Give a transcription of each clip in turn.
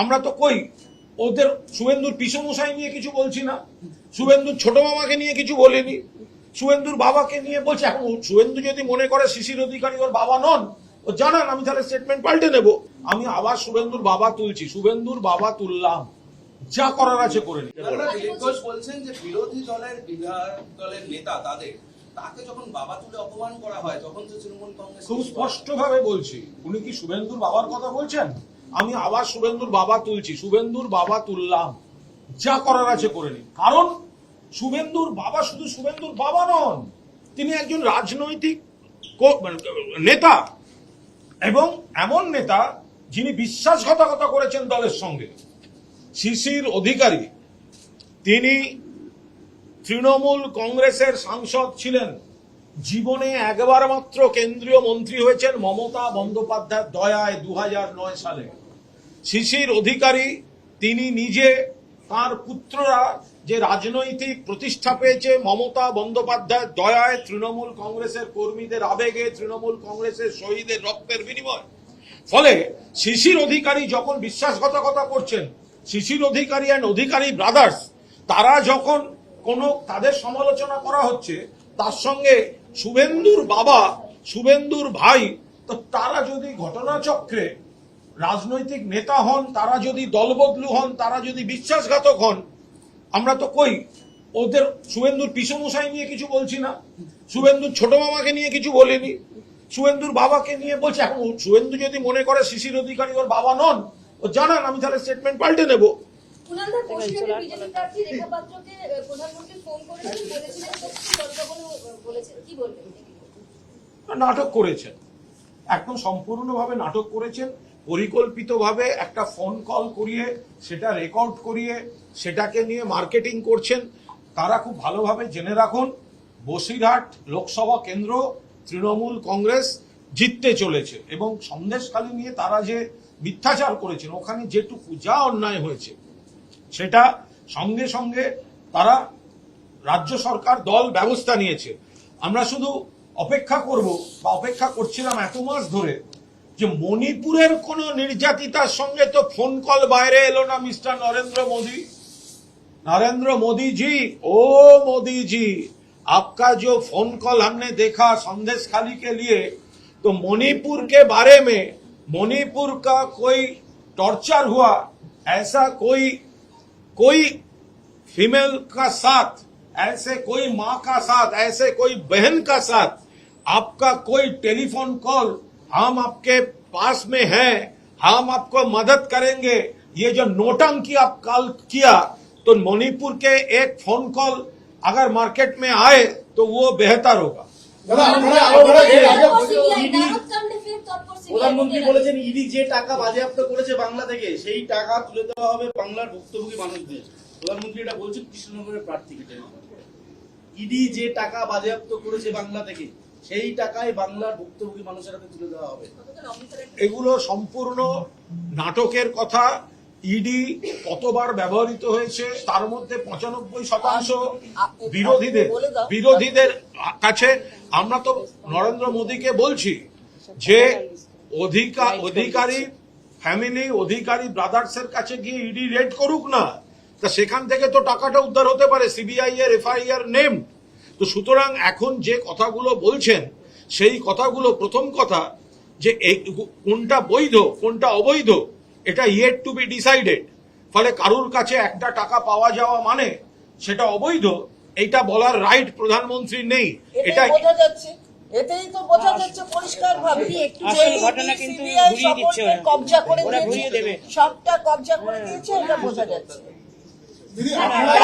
আমরা তো কই ওদের শুভেন্দুর পিসমশাই নিয়ে কিছু বলছি না শুভেন্দুর ছোট মামাকে নিয়ে কিছু বলিনি শুভেন্দুর বাবাকে নিয়ে বলছে এখন শুভেন্দু যদি মনে করে শিশির অধিকারী ওর বাবা নন ও জানান আমি তাহলে স্টেটমেন্ট পাল্টে নেব। আমি আবার শুভেন্দুর বাবা তুলছি শুভেন্দুর বাবা তুললাম যা করার আছে করে নি। আপনারা দিলীপ ঘোষ বলছেন যে বিরোধী দলের বিধায়ক দলের নেতা তাদের তাকে যখন বাবা তুলে অপমান করা হয় তখন তো তৃণমূল কংগ্রেস খুব স্পষ্টভাবে বলছি উনি কি শুভেন্দুর বাবার কথা বলছেন? আমি আবার শুভেন্দুর বাবা তুলছি। শুভেন্দুর বাবা তুললাম। যা করার আছে করে নিন। কারণ শুভেন্দুর বাবা শুধু শুভেন্দুর বাবা নন তিনি একজন রাজনৈতিক মানে, নেতা। এবং এমন নেতা যিনি বিশ্বাসঘাতকতা করেছেন দলের সঙ্গে। শিশির অধিকারী। তিনি তৃণমূল কংগ্রেসের সাংসদ ছিলেন। জীবনে একবার মাত্র কেন্দ্রীয় মন্ত্রী হয়েছেন মমতা বন্দ্যোপাধ্যায়ের দয়ায় দু সালে। শিশির অধিকারী তিনি নিজে তার পুত্ররা যে রাজনৈতিক প্রতিষ্ঠা পেয়েছে, মমতা বন্দ্যোপাধ্যায়ের দয়ায় তৃণমূল কংগ্রেসের কর্মীদের আবেগে, তৃণমূল কংগ্রেসের শহীদের রক্তের বিনিময়। ফলে শিশির অধিকারী যখন বিশ্বাসঘাতকতা করছেন, শিশির অধিকারী অ্যান্ড অধিকারী ব্রাদার্স তারা যখন কোনো তাদের সমালোচনা করা হচ্ছে, তার সঙ্গে শুভেন্দুর বাবা, শুভেন্দুর ভাই, তো তারা যদি ঘটনাচক্রে রাজনৈতিক নেতা হন তারা যদি দলবদলু হন তারা যদি বিশ্বাসঘাতক হন আমরা তো কই ওদের শুভেন্দুর পিসমশাই নিয়ে কিছু বলছি না শুভেন্দুর ছোট মামাকে নিয়ে কিছু বলিনি শুভেন্দুর বাবাকে নিয়ে বলছে এখন শুভেন্দু যদি মনে করে শিশির অধিকারী ওর বাবা নন ও জানান আমি তাহলে স্টেটমেন্ট পাল্টে নেব। নাটক করেছেন। একদম সম্পূর্ণভাবে নাটক করেছেন। পরিকল্পিতভাবে একটা ফোন কল করিয়ে, সেটা রেকর্ড করিয়ে, সেটাকে নিয়ে মার্কেটিং করছেন। তারা খুব ভালোভাবে জেনে রাখুন, বসিরহাট লোকসভা কেন্দ্র, তৃণমূল কংগ্রেস জিততে চলেছে এবং সন্দেশখালী নিয়ে তারা যে মিথ্যাচার করেছেন, ওখানে যেটুকু যা অন্যায় হয়েছে, সেটা সঙ্গে সঙ্গে তারা রাজ্য সরকার দল ব্যবস্থা নিয়েছে। আমরা শুধু অপেক্ষা করব বা অপেক্ষা করছিলাম এত মাস ধরে যে মণিপুরের কোন নির্যাতিতার সঙ্গে তো ফোন কল বাইরে এলো না মিস্টার নরেন্দ্র মোদী। নরেন্দ্র মোদীজি, ও মোদীজি, আপকা যে ফোন কল আমি দেখা সন্দেশ খালি কে লিয়ে তো মণিপুর কে বারে মে মণিপুর কা কই টর্চার হুয়া এসা কই কই ফিমেল কা সাথ এসে কই মা কা সাথ এসে কই বহন কা সাথ আপকা কই টেলিফোন কল हम आपके पास में है हम आपको मदद करेंगे ये जो नोटंकी आप कॉल किया तो मणिपुर के एक फोन कॉल अगर मार्केट में आए तो वो बेहतर होगा দাদা আপনারা আরো বলা যে ইডি নারদকাণ্ডে ফের তৎপর CBI প্রধানমন্ত্রী বলেছেন। বলেছেন ইডি যে টাকা বাজেয়াপ্ত করেছে বাংলা থেকে সেই টাকা তুলে দেওয়া হবে বাংলার ভুক্তভোগী মানুষদের প্রধানমন্ত্রী এটা বলছেন কৃষ্ণনগরের প্রার্থীকে ইডি যে টাকা বাজেয়াপ্ত করেছে বাংলা থেকে সেই টাকায় বাংলার ভুক্তভোগী মানুষের হাতে তুলে দেওয়া হবে। এগুলো সম্পূর্ণ নাটকের কথা। ইডি কতবার ব্যবহৃত হয়েছে, তার মধ্যে পঁচানব্বই শতাংশ বিরোধীদের বিরোধীদের কাছে। আমরা তো নরেন্দ্র মোদীকে বলছি যে অধিকার অধিকারী ফ্যামিলি অধিকারী ব্রাদার্সের কাছে গিয়ে ইডি রেড করুক না। তা সেখান থেকে তো টাকাটা উদ্ধার হতে পারে সিবিআই এর এফআইআর নেম তো সুতরাং এখন যে কথাগুলো বলছেন সেই কথাগুলো প্রথম কথা যে এই কোনটা বৈধ কোনটা অবৈধ এটা ইয়েট টু বি ডিসাইডেড ফলে কারুর কাছে একটা টাকা পাওয়া যাওয়া মানে সেটা অবৈধ এটা বলার রাইট প্রধানমন্ত্রীর নেই। এটা এটাই বোঝা যাচ্ছে এতেই তো বোঝা যাচ্ছে পরিষ্কার ভাবে ঘটনা কিন্তু ঘুরিয়ে দিচ্ছে কবজা করে ঘুরিয়ে দেবে। সবটা কবজা করে দিয়েছে এটা বোঝা যাচ্ছে।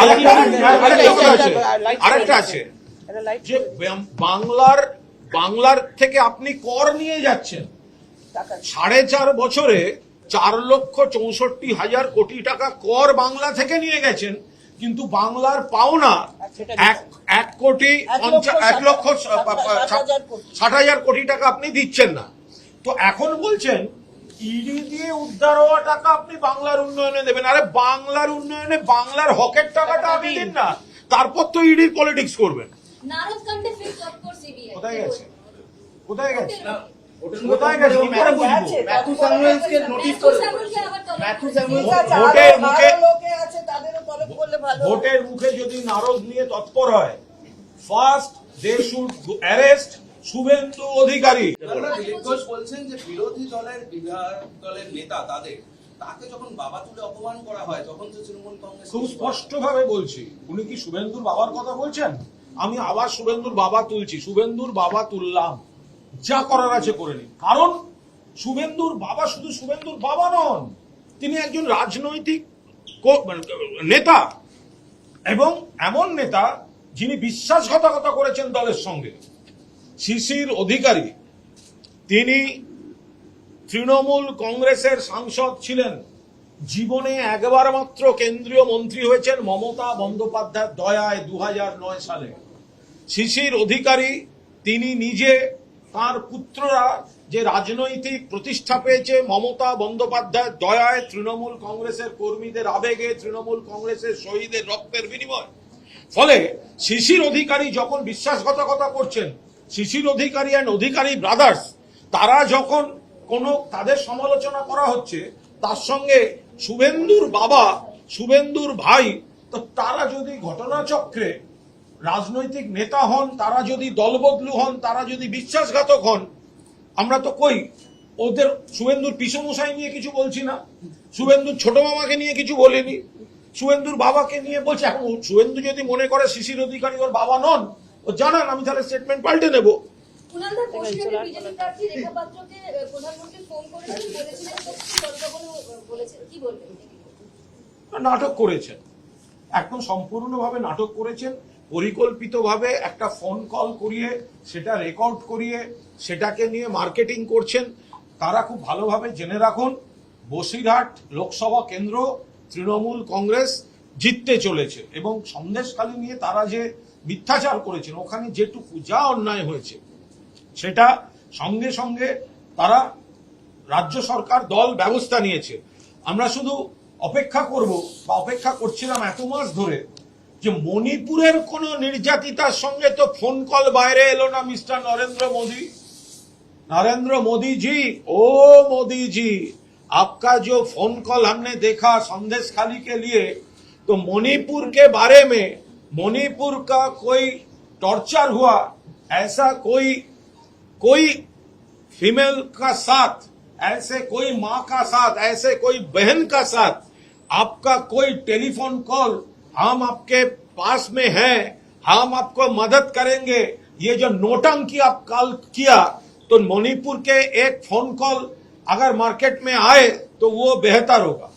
আরেকটা আছে। আরেকটা যে বাংলার বাংলার থেকে আপনি কর নিয়ে যাচ্ছেন। সাড়ে চার বছরে চার লক্ষ চৌষট্টি হাজার কোটি টাকা কর বাংলা থেকে নিয়ে গেছেন কিন্তু বাংলার পাওনা এক কোটি এক লক্ষ। ষাট হাজার কোটি। টাকা আপনি দিচ্ছেন না। তো এখন বলছেন ইডি দিয়ে উদ্ধার হওয়া টাকা আপনি বাংলার উন্নয়নে দেবেন। আরে বাংলার উন্নয়নে বাংলার হকের টাকাটা আপনি দিন। না। তারপর তো ইডির পলিটিক্স করবেন। নারদকাণ্ডে ফের তৎপর সিবিআই। কোথায় গেছে? কোথায় গেছে? কোথায় গেছে? কি করে বুঝব? ম্যাথু স্যামুয়েলসকে নোটিশ করে স্যামুয়েলকে আবার তলব ম্যাথু স্যামুয়েলস ঠিক আছে, আরো- ভোটের মুখে- লোকে আছে, তাদেরও তলব করলে ভালো ভোটের মুখে যদি নারদ নিয়ে তৎপর হয় first they should arrest Suvendu Adhikari. Dilip Ghosh বলছেন যে বিরোধী দলের বিধায়ক দলের নেতা তাদের তাকে যখন বাবা তুলে অপমান করা হয় তখন তো তৃণমূল কংগ্রেস খুব স্পষ্ট ভাবে বলছি উনি কি শুভেন্দুর বাবার কথা বলছেন? আমি আবার শুভেন্দুর বাবা তুলছি। শুভেন্দুর বাবা তুললাম। যা করার আছে করে নিন। কারণ শুভেন্দুর বাবা শুধু শুভেন্দুর বাবা নন তিনি একজন রাজনৈতিক মানে, নেতা এবং এমন নেতা যিনি বিশ্বাসঘাতকতা করেছেন দলের সঙ্গে। শিশির অধিকারী। তিনি তৃণমূল কংগ্রেসের সাংসদ ছিলেন। জীবনে একবার মাত্র কেন্দ্রীয় মন্ত্রী হয়েছেন মমতা বন্দ্যোপাধ্যায়ের দয়ায় দু সালে। শিশির অধিকারী, তিনি নিজে তার পুত্ররা যে রাজনৈতিক প্রতিষ্ঠা পেয়েছে, মমতা বন্দ্যোপাধ্যায়, দয়ায় তৃণমূল কংগ্রেসের কর্মীদের আবেগে, তৃণমূল কংগ্রেসের শহীদের রক্তের বিনিময়। ফলে শিশির অধিকারী যখন বিশ্বাসঘাতকতা করছেন, শিশির অধিকারী অ্যান্ড অধিকারী ব্রাদার্স তারা যখন কোনো তাদের সমালোচনা করা হচ্ছে, তার সঙ্গে শুভেন্দুর বাবা, শুভেন্দুর ভাই, তো তারা যদি ঘটনাচক্রে রাজনৈতিক নেতা হন তারা যদি দলবদলু হন তারা যদি বিশ্বাসঘাতক হন আমরা তো কই ওদের শুভেন্দুর পিসমশাই নিয়ে কিছু বলছি না শুভেন্দুর ছোট মামাকে নিয়ে কিছু বলিনি শুভেন্দুর বাবাকে নিয়ে বলছি এখন শুভেন্দু যদি মনে করে শিশির অধিকারী ওর বাবা নন ও জানান আমি তাহলে স্টেটমেন্ট পাল্টে নেব নাটক করেছেন। একদম সম্পূর্ণভাবে নাটক করেছেন। পরিকল্পিতভাবে একটা ফোন কল করিয়ে, সেটা রেকর্ড করিয়ে, সেটাকে নিয়ে মার্কেটিং করছেন। তারা খুব ভালোভাবে জেনে রাখুন, বসিরহাট লোকসভা কেন্দ্র, তৃণমূল কংগ্রেস জিততে চলেছে এবং সন্দেশখালী নিয়ে তারা যে মিথ্যাচার করেছেন, ওখানে যেটুকু যা অন্যায় হয়েছে, সেটা সঙ্গে সঙ্গে তারা রাজ্য সরকার দল ব্যবস্থা নিয়েছে। আমরা শুধু অপেক্ষা করব বা অপেক্ষা করছিলাম এত মাস ধরে যে মণিপুরের কোন নির্যাতিতার সঙ্গে তো ফোন কল বাইরে এলো না মিস্টার নরেন্দ্র মোদী। নরেন্দ্র মোদীজি, ও মোদীজি, আপকা যে ফোন কল আমি দেখা সন্দেশ খালি কে লিয়ে, তো মণিপুর কে বারে মে, মণিপুর কা কই টর্চার হুয়া এসা কই কই ফিমেল কা সাথ এসে কই মা কা সাথ এসে কই বহন কা সাথ আপকা কই টেলিফোন কল हम आपके पास में है, हम आपको मदद करेंगे। ये जो नोटंकी आप कॉल किया तो मणिपुर के एक फ़ोन कॉल अगर मार्केट में आए तो वो बेहतर होगा।